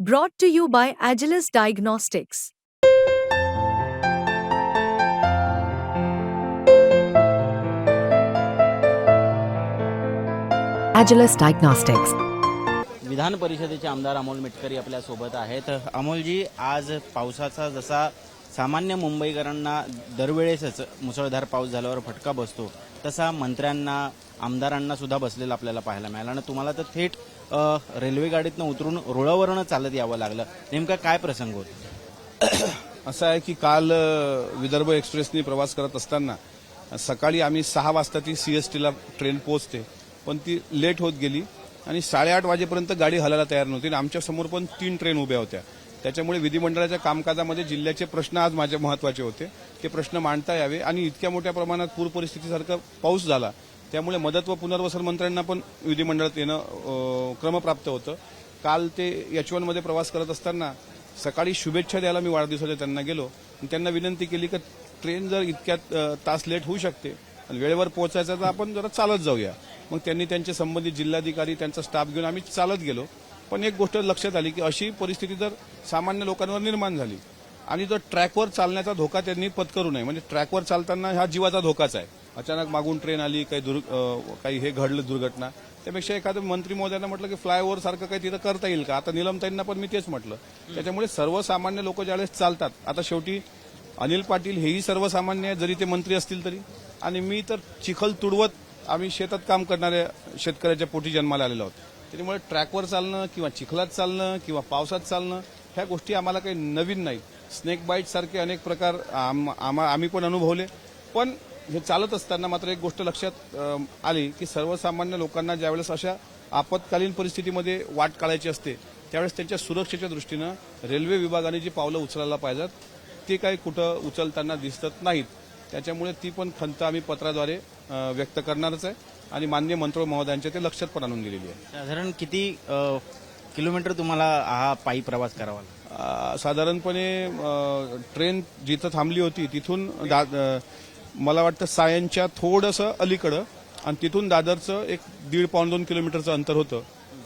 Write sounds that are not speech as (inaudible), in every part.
Brought to you by Agilis Diagnostics. Agilis Diagnostics. विधान परिषदेचे आमदार अमोल मिटकरी आपल्यासोबत आहेत अमोलजी आज पावसाचा जसा सामान्य मुंबईकरांना दरवेळेसच मुसळधार पाऊस झाल्यावर फटका बसतो तसा मंत्र्यांना आमदारांना सुद्धा बसलेला आपल्याला पाहायला मिळाला. आणि तुम्हाला तर थेट रेल्वे गाडीतनं उतरून रुळावरनं चालत यावं लागलं. नेमका काय प्रसंग होता? (coughs) असं आहे की काल विदर्भ एक्सप्रेसनी प्रवास करत असताना सकाळी आम्ही सहा वाजता ती सीएसटीला ट्रेन पोहोचते. पण ती लेट होत गेली आणि साडेआठ वाजेपर्यंत गाडी हलायला तयार नव्हती आणि आमच्यासमोर पण तीन ट्रेन उभ्या होत्या. त्याच्यामुळे विधिमंडळाच्या कामकाजामध्ये जिल्ह्याचे प्रश्न आज माझे महत्त्वाचे होते. ते प्रश्न मांडता यावे आणि इतक्या मोठ्या प्रमाणात पूर परिस्थितीसारखा पाऊस झाला त्यामुळे मदत व पुनर्वसन मंत्र्यांना पण विधिमंडळात येणं क्रमप्राप्त होतं. काल ते एच मध्ये प्रवास करत असताना सकाळी शुभेच्छा द्यायला मी वाढदिवसाच्या त्यांना गेलो. आणि त्यांना विनंती केली की ट्रेन जर इतक्यात तास लेट होऊ शकते आणि वेळेवर पोहोचायचं तर आपण जरा चालत जाऊया. मग त्यांनी त्यांचे संबंधित जिल्हाधिकारी त्यांचा स्टाफ घेऊन आम्ही चालत गेलो. पण एक गोष्ट लक्षात आली की अशी परिस्थिती जर सामान्य लोकांवर निर्माण झाली आणि जर ट्रॅकवर चालण्याचा धोका त्यांनी पत्करू नये म्हणजे ट्रॅकवर चालताना हा जीवाचा धोकाच आहे. अचानक मागून ट्रेन आली काही दुर् काही हे घडलं दुर्घटना त्यापेक्षा एखादं मंत्री महोदयांना म्हटलं की फ्लायओव्हर सारखं काही तिथं करता येईल का? आता निलमताईंना पण मी तेच म्हटलं. त्याच्यामुळे सर्वसामान्य लोक ज्यावेळेस चालतात आता शेवटी अनिल पाटील हेही सर्वसामान्य आहे जरी ते मंत्री असतील तरी. आणि मी तर चिखल तुडवत आम्ही शेतात काम करणाऱ्या शेतकऱ्याच्या पोटी जन्माला आलेलो आहोत. त्याच्यामुळे ट्रॅकवर चालणं किंवा चिखलात चालणं किंवा पावसात चालणं ह्या गोष्टी आम्हाला काही नवीन नाहीत. स्नेक बाईट सारखे अनेक प्रकार आम- आम्हा- आम्ही पण अनुभवले. पण हे चालत असताना मात्र एक गोष्ट लक्षात आली की सर्वसामान्य लोकांना ज्यावेळेस अशा आपत्कालीन परिस्थितीमध्ये वाट काढायची असते त्यावेळेस त्यांच्या सुरक्षेच्या दृष्टीनं रेल्वे विभागाने जी पावलं उचलायला पाहिजेत ते काही कुठं उचलताना दिसत नाहीत. त्याच्यामुळे ती पण खंत आम्ही पत्राद्वारे व्यक्त करणारच आहे. आणि मान्य मंत्र महोदयांच्या ते लक्षात पण आणून दिलेली आहे. साधारण किती अ, किलोमीटर तुम्हाला हा पायी प्रवास करावा लागला साधारणपणे अ, ट्रेन जिथं थांबली होती तिथून दा- अ, मला वाटतं सायनच्या थोडंसं अलीकडं आणि तिथून दादरचं एक दीड पाऊण दोन किलोमीटरचं अंतर होतं.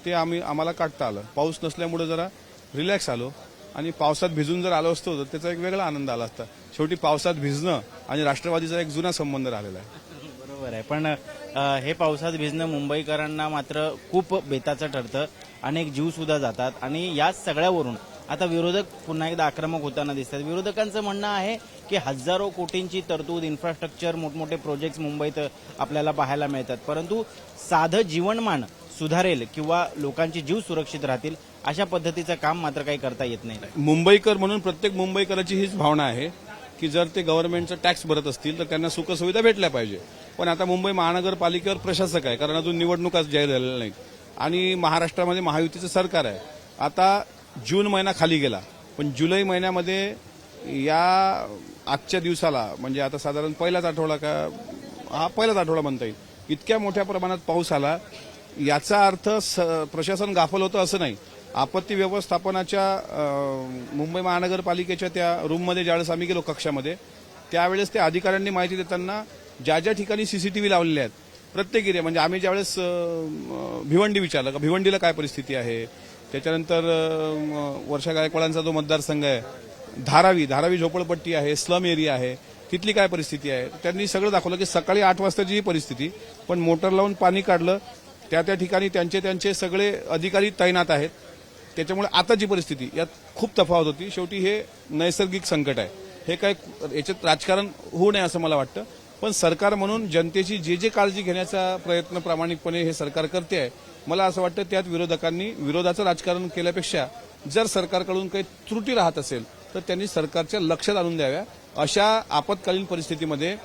ते आम्ही आम्हाला काढता आलं. पाऊस नसल्यामुळे जरा रिलॅक्स आलो आणि पावसात भिजून जर आलो असतो तर त्याचा एक वेगळा आनंद आला असता. शेवटी पावसात भिजणं आणि राष्ट्रवादीचा एक जुना संबंध राहिलेला आहे. बरोबर आहे. पण हे पावसात भिजणं मुंबईकरांना मात्र खूप बेताचं ठरतं. अनेक जीव सुद्धा जातात. आणि या सगळ्यावरून आता विरोधक पुन्हा एकदा आक्रमक होताना दिसतात. विरोधकांचं म्हणणं आहे की हजारो कोटींची तरतूद इन्फ्रास्ट्रक्चर मोठमोठे प्रोजेक्ट मुंबईत आपल्याला पाहायला मिळतात. परंतु साधं जीवनमान सुधारेल किंवा लोकांचे जीव सुरक्षित राहतील अशा पद्धतीचं काम मात्र काही करता येत नाही. मुंबईकर म्हणून प्रत्येक मुंबईकराची हीच भावना आहे की जर ते गव्हर्नमेंटचं टॅक्स भरत असतील तर त्यांना सुखसुविधा भेटल्या पाहिजे. पण आता मुंबई महानगरपालिकेवर प्रशासक आहे कारण अजून निवडणुकाच जाहीर झालेल्या नाहीत आणि महाराष्ट्रामध्ये महायुतीचं सरकार आहे. आता जून महिना खाली गेला पण जुलै महिन्यामध्ये या आजच्या दिवसाला म्हणजे आता साधारण पहिलाच आठवडा का हा पहिलाच आठवडा म्हणता येईल. इतक्या मोठ्या प्रमाणात पाऊस आला याचा अर्थ स- प्रशासन गाफल होतं असं नाही. आपत्ती व्यवस्थापनाच्या मुंबई महानगरपालिकेच्या त्या रूममध्ये ज्यावेळेस आम्ही गेलो कक्षामध्ये त्यावेळेस त्या अधिकाऱ्यांनी माहिती देताना ज्या ज्या ठिकाणी सीसीटीव्ही लावलेल्या आहेत प्रत्येक एरिया म्हणजे आम्ही ज्यावेळेस भिवंडी विचारलं का भिवंडीला काय परिस्थिती आहे? त्याच्यानंतर वर्षा गायकवाडांचा जो मतदारसंघ आहे धारावी धारावी झोपडपट्टी आहे स्लम एरिया आहे तिथली काय परिस्थिती आहे? त्यांनी सगळं दाखवलं की सकाळी आठ वाजताची ही परिस्थिती पण मोटर लावून पाणी काढलं त्या त्या ठिकाणी त्यांचे त्यांचे सगळे अधिकारी तैनात आहेत. त्याच्यामुळे आताची परिस्थिती यात खूप तफावत होती. शेवटी हे नैसर्गिक संकट आहे. हे काय याच्यात राजकारण होऊ नये असं मला वाटतं. पण सरकार म्हणून जनतेची जे जे काळजी घेण्याचा प्रयत्न प्रामाणिकपणे हे सरकार करते आहे मला असं वाटतं त्यात विरोधकांनी विरोधाचं राजकारण केल्यापेक्षा जर सरकारकडून काही त्रुटी राहत असेल तर त्यांनी सरकारच्या लक्षात आणून द्याव्या. अशा आपत्कालीन परिस्थितीमध्ये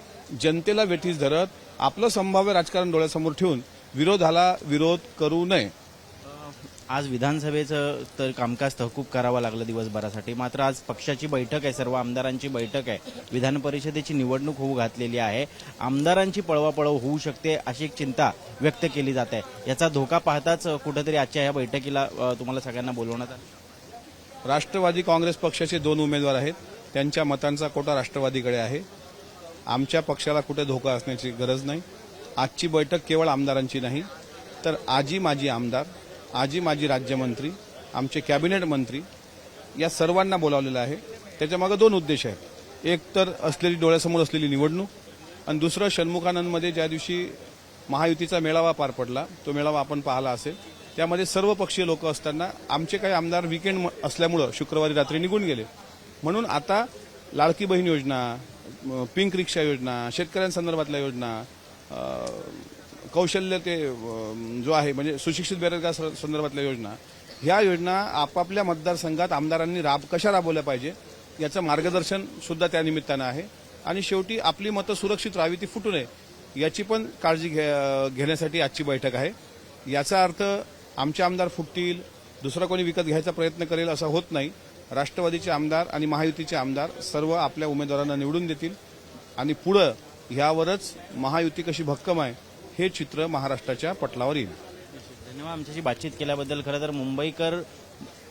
जनतेला वेठीस धरत आपलं संभाव्य राजकारण डोळ्यासमोर ठेवून विरोधाला विरोध करू नये. आज विधानसभेचं तर कामकाज तहकूब करावं लागलं दिवसभरासाठी. मात्र आज पक्षाची बैठक आहे सर्व आमदारांची बैठक आहे. विधान परिषदेची निवडणूक होऊ घातलेली आहे. आमदारांची पळवापळव होऊ शकते अशी एक चिंता व्यक्त केली जात आहे. याचा धोका पाहताच कुठेतरी आजच्या या बैठकीला तुम्हाला सगळ्यांना बोलवण्यात आलं. राष्ट्रवादी काँग्रेस पक्षाचे दोन उमेदवार आहेत. त्यांच्या मतांचा कोटा राष्ट्रवादीकडे आहे. आमच्या पक्षाला कुठे धोका असण्याची गरज नाही. आजची बैठक केवळ आमदारांची नाही तर आजी माजी आमदार आजी माजी राज्यमंत्री आमचे कॅबिनेट मंत्री या सर्वांना बोलावलेलं आहे. त्याच्यामागं दोन उद्देश आहेत. एक तर असलेली डोळ्यासमोर असलेली निवडणूक आणि दुसरं षण्मुखानंदमध्ये ज्या दिवशी महायुतीचा मेळावा पार पडला तो मेळावा आपण पाहिला असेल त्यामध्ये सर्व पक्षीय लोक असताना आमचे काही आमदार विकेंड म- असल्यामुळं शुक्रवारी रात्री निघून गेले. म्हणून आता लाडकी बहीण योजना पिंक रिक्षा योजना शेतकऱ्यांसंदर्भातल्या योजना कौशल्य ते जो आहे म्हणजे सुशिक्षित बेरोजगार स- संदर्भातल्या योजना ह्या योजना आपापल्या मतदारसंघात आमदारांनी राब कशा राबवल्या पाहिजे याचं मार्गदर्शन सुद्धा त्या निमित्तानं आहे. आणि शेवटी आपली मतं सुरक्षित राहावी ती फुटू नये याची पण काळजी घे- घेण्यासाठी आजची बैठक आहे. याचा अर्थ आमचे आमदार फुटतील दुसरा कोणी विकत घ्यायचा प्रयत्न करेल असा होत नाही. राष्ट्रवादीचे आमदार आणि महायुतीचे आमदार सर्व आपल्या उमेदवारांना निवडून देतील. आणि पुढं ह्यावरच महायुती कशी भक्कम आहे हे चित्र महाराष्ट्राच्या पटलावर येईल. धन्यवाद. आमच्याशी बातचीत केल्याबद्दल खरं तर मुंबईकर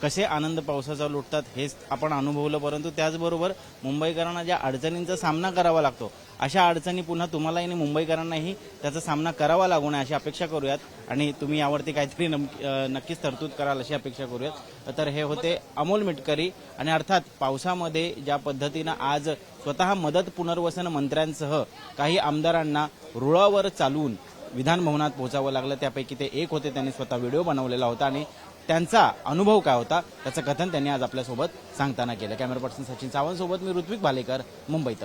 कसे आनंद पावसाचा लुटतात हेच आपण अनुभवलं परंतु त्याचबरोबर मुंबईकरांना ज्या अडचणींचा सामना करावा लागतो अशा अडचणी पुन्हा तुम्हालाही आणि मुंबईकरांनाही त्याचा सामना करावा लागू नये अशी अपेक्षा करूयात. आणि तुम्ही यावरती काहीतरी नक्कीच तरतूद कराल अशी अपेक्षा करूयात. तर हे होते अमोल मिटकरी आणि अर्थात पावसामध्ये ज्या पद्धतीनं आज स्वतः मदत पुनर्वसन मंत्र्यांसह काही आमदारांना रुळावर चालवून विधान भवनात पोहोचावं लागलं त्यापैकी ते एक होते. त्यांनी स्वतः व्हिडिओ बनवलेला होता आणि त्यांचा अनुभव काय होता? त्याचं कथन त्यांनी आज आपल्यासोबत सांगताना केलं. कॅमेरा पर्सन सचिन सावंत सोबत मी ऋत्विक भालेकर मुंबईत